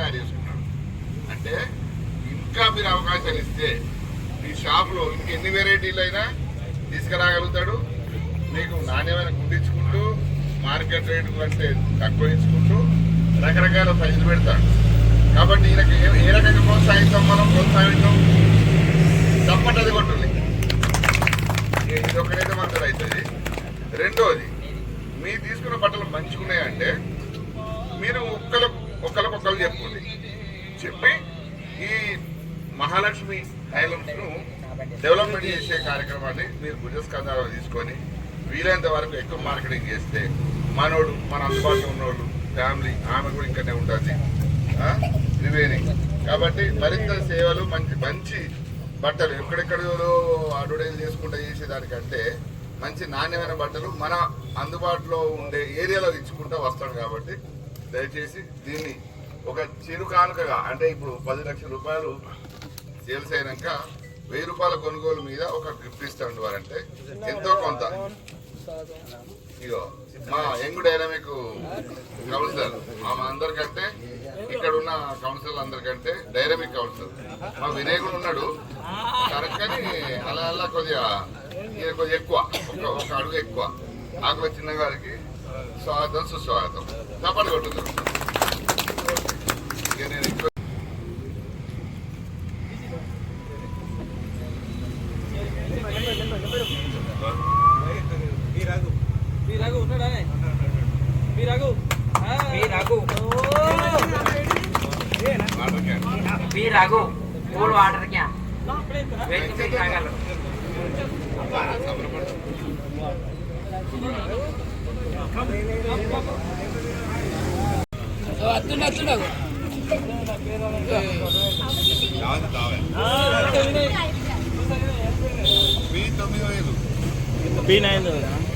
తయారు చేసుకున్నాడు అంటే ఇంకా మీరు అవకాశాలు ఇస్తే మీ షాప్లో ఇంకెన్ని వెరైటీలు అయినా తీసుకురాగలుగుతాడు. మీకు నాణ్యమైన కుట్టించుకుంటూ మార్కెట్ రేటు కంటే తక్కువ ఇచ్చుకుంటూ రకరకాల సైజులు పెడతాడు. కాబట్టి ఈయనకి ఏ ఏ రకంగా ప్రోత్సహిస్తాం మనం? ప్రోత్సహించాం తప్పటది కొట్టుంది ఇది ఒకటైతే మాత్రం అవుతుంది. రెండోది మీరు తీసుకున్న బట్టలు మంచిగా ఉన్నాయంటే మీరు ఒక్కలకు మహాలక్ష్మి ఐలండ్స్ను డెవలప్మెంట్ చేసే కార్యక్రమాన్ని మీరు భుజస్కంధాలు తీసుకొని వీలైనంత వరకు ఎక్కువ మార్కెటింగ్ చేస్తే మనోడు మన అందుబాటులో ఉన్నోడు ఫ్యామిలీ ఆమె కూడా ఇంకనే ఉంటుంది. త్రివేణి. కాబట్టి మరింత సేవలు మంచి మంచి బట్టలు ఎక్కడెక్కడో అడ్వర్టైజ్ చేసుకుంటూ చేసేదానికంటే మంచి నాణ్యమైన బట్టలు మన అందుబాటులో ఉండే ఏరియాలో ఇచ్చుకుంటూ వస్తాడు కాబట్టి దయచేసి దీన్ని ఒక చిరు కానుకగా అంటే ఇప్పుడు పది లక్షల రూపాయలు సేల్స్ అయినాక వెయ్యి రూపాయల కొనుగోలు మీద ఒక గిఫ్ట్ ఇస్తాడు వారంటే ఎంతో కొంత. ఇగో మా యంగ్ డైనమిక్ కౌన్సిలర్ మా అందరికంటే ఇక్కడ ఉన్న కౌన్సిలర్ అందరికంటే డైనమిక్ కౌన్సిలర్. మా వినాయకుడు ఉన్నాడు. కరెక్ట్ కానీ అలా అలా కొద్దిగా కొద్దిగా ఎక్కువ ఒక ఒక అడుగు ఎక్కువ. ఆకుల చిన్న గారికి స్వాగతం సుస్వాగతం. తప్పని కొట్టుతాం ఇక నేను ఎక్కువ బి రఘు కూల్ వాటర్ క్యా వెయిట్ చేసి తాగాలి అత్తుండ అత్తుండ P9 rồi.